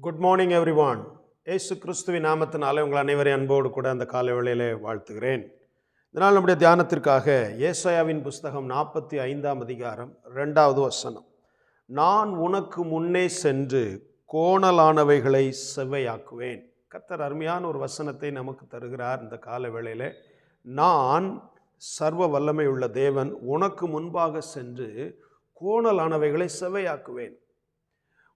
Good morning everyone Yesu கிறிஸ்துவின் நாமத்தினாலே உங்கள் அனைவரையும் அன்போடு கூட அந்த காலை வேளையிலே வாழ்த்துகிறேன். இதனால் நம்முடைய தியானத்திற்காக ஏசாயாவின் புஸ்தகம் நாற்பத்தி ஐந்தாம் அதிகாரம் ரெண்டாவது வசனம். நான் உனக்கு முன்னே சென்று கோணலானவைகளை செவ்வையாக்குவேன். கத்தர் அருமையான ஒரு வசனத்தை நமக்கு தருகிறார் இந்த கால வேளையில். நான் சர்வ வல்லமை உள்ள தேவன் உனக்கு முன்பாக சென்று கோணலானவைகளை செவ்வையாக்குவேன்.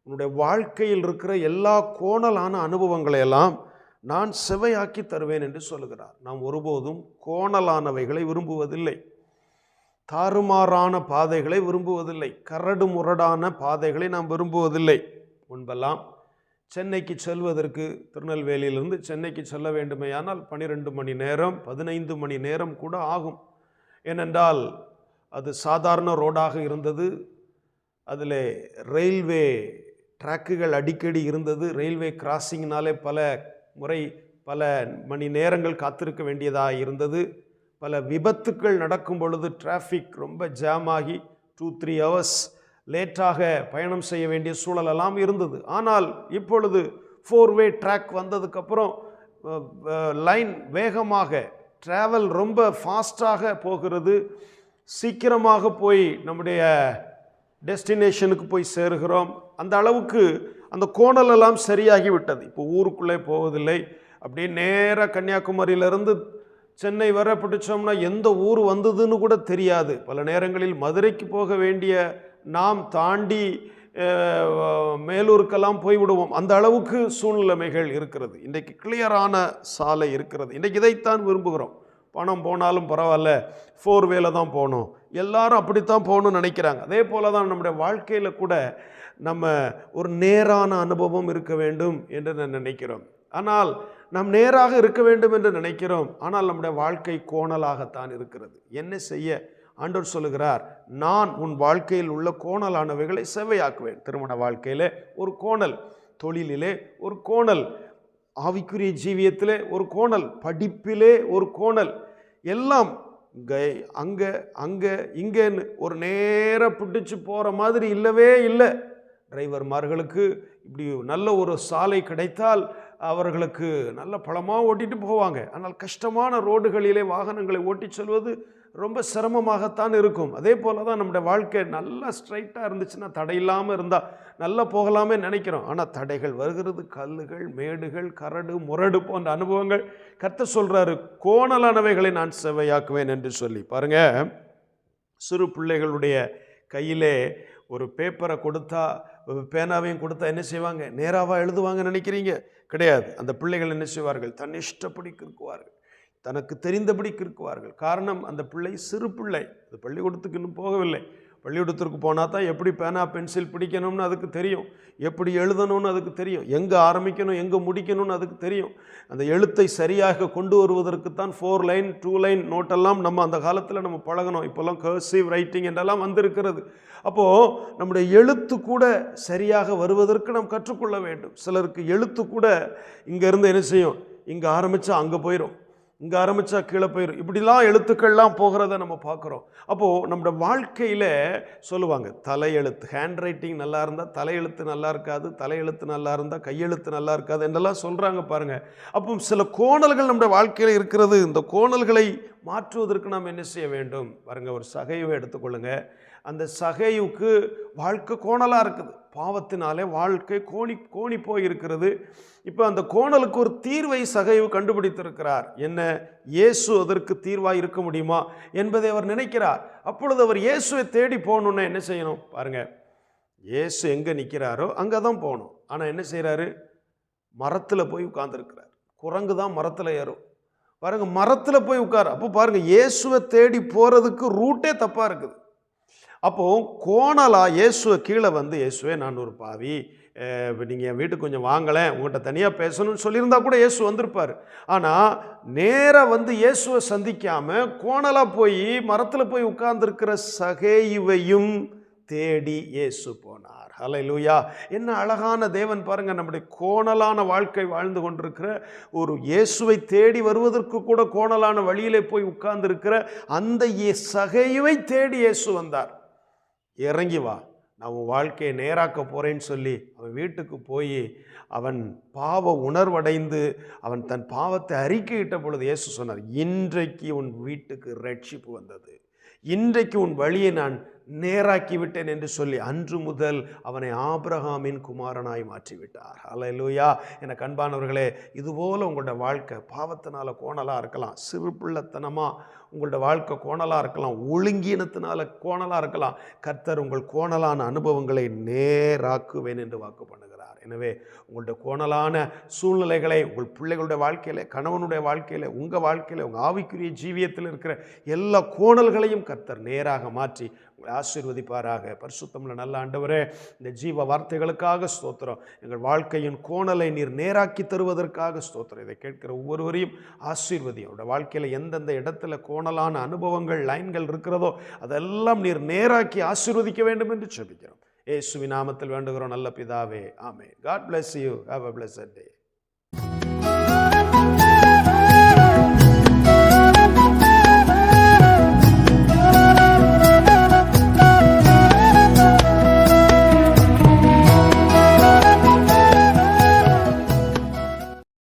உன்னுடைய வாழ்க்கையில் இருக்கிற எல்லா கோணலான அனுபவங்களையெல்லாம் நான் செவையாக்கி தருவேன் என்று சொல்லுகிறார். நாம் ஒருபோதும் கோணலானவைகளை விரும்புவதில்லை. தாறுமாறான பாதைகளை விரும்புவதில்லை. கரடு முரடான பாதைகளை நாம் விரும்புவதில்லை. முன்பெல்லாம் சென்னைக்கு செல்வதற்கு திருநெல்வேலியிலிருந்து சென்னைக்கு செல்ல வேண்டுமேயானால் பன்னிரெண்டு மணி நேரம் பதினைந்து மணி நேரம் கூட ஆகும். ஏனென்றால் அது சாதாரண ரோடாக இருந்தது. அதில் ரயில்வே ட்ராக்குகள் அடிக்கடி இருந்தது. ரயில்வே கிராசிங்னாலே பல முறை பல மணி நேரங்கள் காத்திருக்க வேண்டியதாக இருந்தது. பல விபத்துக்கள் நடக்கும் பொழுது டிராஃபிக் ரொம்ப ஜாம் ஆகி டூ த்ரீ ஹவர்ஸ் லேட்டாக பயணம் செய்ய வேண்டிய சூழலெல்லாம் இருந்தது. ஆனால் இப்பொழுது ஃபோர் வே ட்ராக் வந்ததுக்கப்புறம் லைன் வேகமாக ட்ராவல் ரொம்ப ஃபாஸ்ட்டாக போகிறது. சீக்கிரமாக போய் நம்முடைய டெஸ்டினேஷனுக்கு போய் சேருகிறோம். அந்த அளவுக்கு அந்த கோணலெல்லாம் சரியாகி விட்டது இப்போ ஊருக்குள்ளே போவதில்லை. அப்படியே நேராக கன்னியாகுமரியிலிருந்து சென்னை வர பிடிச்சோம்னா எந்த ஊர் வந்ததுன்னு கூட தெரியாது. பல நேரங்களில் மதுரைக்கு போக வேண்டிய நாம் தாண்டி மேலூருக்கெல்லாம் போய்விடுவோம் அந்த அளவுக்கு சூழ்நிலைமைகள் இருக்கிறது. இன்றைக்கு கிளியரான சாலை இருக்கிறது. இன்றைக்கு இதைத்தான் விரும்புகிறோம். பணம் போனாலும் பரவாயில்ல ஃபோர் வேல தான் போகணும். எல்லாரும் அப்படித்தான் போகணும்னு நினைக்கிறாங்க. அதே போல தான் நம்முடைய வாழ்க்கையில் கூட நம்ம ஒரு நேரான அனுபவம் இருக்க வேண்டும் என்று நான் நினைக்கிறோம். ஆனால் நாம் நேராக இருக்க வேண்டும் என்று நினைக்கிறோம். ஆனால் நம்முடைய வாழ்க்கை கோணலாகத்தான் இருக்கிறது. என்ன செய்ய ஆண்டவர் சொல்லுகிறார்? நான் உன் வாழ்க்கையில் உள்ள கோணலானவைகளை செவ்வையாக்குவேன். திருமண வாழ்க்கையிலே ஒரு கோணல் தொழிலிலே ஒரு கோணல் ஆவிக்குரிய ஜீவியத்திலே ஒரு கோணல் படிப்பிலே ஒரு கோணல். எல்லாம் இங்கே அங்கே அங்கே இங்கேன்னு ஒரு நேர பிடிச்சு போகிற மாதிரி இல்லவே இல்லை. டிரைவர்மார்களுக்கு இப்படி நல்ல ஒரு சாலை கிடைத்தால் அவர்களுக்கு நல்ல பழமாக ஓட்டிகிட்டு போவாங்க. ஆனால் கஷ்டமான ரோடுகளிலே வாகனங்களை ஓட்டி செல்வது ரொம்ப சிரமமாகத்தான் இருக்கும். அதே போல தான் நம்முடைய வாழ்க்கை நல்லா ஸ்ட்ரைட்டாக இருந்துச்சுன்னா தடை இல்லாமல் இருந்தால் நல்லா போகலாமே நினைக்கிறோம். ஆனால் தடைகள் வருகிறது. கல்லுகள் மேடுகள் கரடு முரடு போன்ற அனுபவங்கள் கத்த சொல்கிறாரு கோணலானவைகளை நான் செவையாக்குவேன் என்று சொல்லி. பாருங்கள் சிறு பிள்ளைகளுடைய கையிலே ஒரு பேப்பரை கொடுத்தா ஒரு பேனாவையும் கொடுத்தா என்ன செய்வாங்க? நேராவாக எழுதுவாங்க நினைக்கிறீங்க? கிடையாது. அந்த பிள்ளைகள் என்ன செய்வார்கள்? தன் இஷ்டப்படி இருக்குவார்கள் தனக்கு தெரிந்தபடி கிறுக்குவார்கள். காரணம் அந்த பிள்ளை சிறு பிள்ளை. அது பள்ளிக்கூடத்துக்கு இன்னும் போகவில்லை. பள்ளிக்கூடத்திற்கு போனால் தான் எப்படி பேனா பென்சில் பிடிக்கணும்னு அதுக்கு தெரியும். எப்படி எழுதணும்னு அதுக்கு தெரியும். எங்கே ஆரம்பிக்கணும் எங்கே முடிக்கணும்னு அதுக்கு தெரியும். அந்த எழுத்தை சரியாக கொண்டு வருவதற்கு தான் ஃபோர் லைன் டூ லைன் நோட்டெல்லாம் நம்ம அந்த காலத்தில் நம்ம பழகணும். இப்போல்லாம் கர்சிவ் ரைட்டிங் என்றெல்லாம் வந்திருக்கிறது. அப்போது நம்முடைய எழுத்து கூட சரியாக வருவதற்கு நாம் கற்றுக்கொள்ள வேண்டும். சிலருக்கு எழுத்து கூட இங்கேருந்து என்ன செய்யும்? இங்கே ஆரம்பித்தா அங்கே போயிடும் இங்கே ஆரம்பித்தா கீழே போயிடும் இப்படிலாம் எழுத்துக்கள்லாம் போகிறத நம்ம பார்க்குறோம். அப்போது நம்மளோட வாழ்க்கையில் சொல்லுவாங்க தலையெழுத்து. ஹேண்ட் ரைட்டிங் நல்லா இருந்தால் தலையெழுத்து நல்லா இருக்காது தலையெழுத்து நல்லா இருந்தால் கையெழுத்து நல்லா இருக்காது என்றெல்லாம் சொல்கிறாங்க பாருங்கள் அப்போ சில கோணல்கள் நம்முடைய வாழ்க்கையில் இருக்கிறது. இந்த கோணல்களை மாற்றுவதற்கு நாம் என்ன செய்ய வேண்டும்? பாருங்க ஒரு சகைவை எடுத்துக்கொள்ளுங்க. அந்த சகைவுக்கு வாழ்க்கை கோணலாக இருக்குது. பாவத்தினாலே வாழ்க்கை கோணி கோணி போய் இருக்கிறது இப்போ அந்த கோணலுக்கு ஒரு தீர்வை சகைவு கண்டுபிடித்திருக்கிறார். என்ன? இயேசு அதற்கு தீர்வாக இருக்க முடியுமா என்பதை அவர் நினைக்கிறார். அப்பொழுது அவர் இயேசுவை தேடி போகணுன்னா என்ன செய்யணும்? பாருங்க இயேசு எங்கே நிற்கிறாரோ அங்கே தான் போகணும். ஆனால் என்ன செய்கிறாரு மரத்தில் போய் உட்காந்துருக்கிறார் குரங்கு தான் மரத்தில் ஏறும். பாருங்கள் மரத்தில் போய் உட்காரு. அப்போ பாருங்கள் இயேசுவை தேடி போகிறதுக்கு ரூட்டே தப்பாக இருக்குது. அப்போ கோணலா இயேசுவை கீழே வந்து இயேசுவே நான் ஒரு பாவி. நீங்கள் என் வீட்டுக்கு கொஞ்சம் வாங்கலை உங்கள்கிட்ட தனியாக பேசணும்னு சொல்லியிருந்தா கூட இயேசு வந்திருப்பார். ஆனால் நேராக வந்து இயேசுவை சந்திக்காமல் கோணலாக போய் மரத்தில் போய் உட்கார்ந்துருக்கிற சகேயுவையும் தேடி இயேசு போனார். லூயா என்ன அழகான தேவன் பாருங்க நம்முடைய கோணலான வாழ்க்கை வாழ்ந்து கொண்டிருக்கிற ஒரு இயேசுவை தேடி வருவதற்கு கூட கோணலான வழியிலே போய் உட்கார்ந்துருக்கிற அந்த சகையுவை தேடி இயேசு வந்தார். இறங்கி வா நான் உன் வாழ்க்கையை நேராக்க போகிறேன்னு சொல்லி அவன் வீட்டுக்கு போய் அவன் பாவ உணர்வடைந்து அவன் தன் பாவத்தை அறிக்கையிட்ட பொழுது இயேசு சொன்னார் இன்றைக்கு உன் வீட்டுக்கு ரட்சிப்பு வந்தது. இன்றைக்கு உன் வழியை நான் நேராக்கி விட்டேன் என்று சொல்லி அன்று முதல் அவனை ஆபிரகாமின் குமாரனாய் மாற்றிவிட்டார். அலையலூயா என கண்பானவர்களே இதுபோல் உங்களோட வாழ்க்கை பாவத்தினால கோணலாக இருக்கலாம் சிறு பிள்ளைத்தனமாக உங்களோட வாழ்க்கை கோணலாக இருக்கலாம் ஒழுங்கீனத்தினால கோணலாக இருக்கலாம் கர்த்தர் உங்கள் கோணலான அனுபவங்களை நேராக்குவேன் என்று வாக்கு பண்ணுகிறார். எனவே உங்களுடைய கோணலான சூழ்நிலைகளை உங்கள் பிள்ளைகளுடைய வாழ்க்கையில் கணவனுடைய வாழ்க்கையில் உங்கள் வாழ்க்கையில் உங்கள் ஆவிக்குரிய ஜீவியத்தில் இருக்கிற எல்லா கோணல்களையும் கர்த்தர் நேராக மாற்றி ஆசீர்வதிப்பாராக. பரிசுத்தமில் நல்ல ஆண்டவரே இந்த ஜீவ வார்த்தைகளுக்காக ஸ்தோத்திரம். எங்கள் வாழ்க்கையின் கோணலை நீர் நேராக்கி தருவதற்காக ஸ்தோத்திரம். இதை கேட்கிற ஒவ்வொருவரையும் ஆசீர்வதியும் அவருடைய வாழ்க்கையில் எந்தெந்த இடத்துல கோணலான அனுபவங்கள் லைன்கள் இருக்கிறதோ அதெல்லாம் நீர் நேராக்கி ஆசீர்வதிக்க வேண்டும் என்று செபிக்கிறோம். ஏசுவி நாமத்தில் வேண்டுகிறோம். நல்ல பிதாவே ஆமே God bless you have a bless day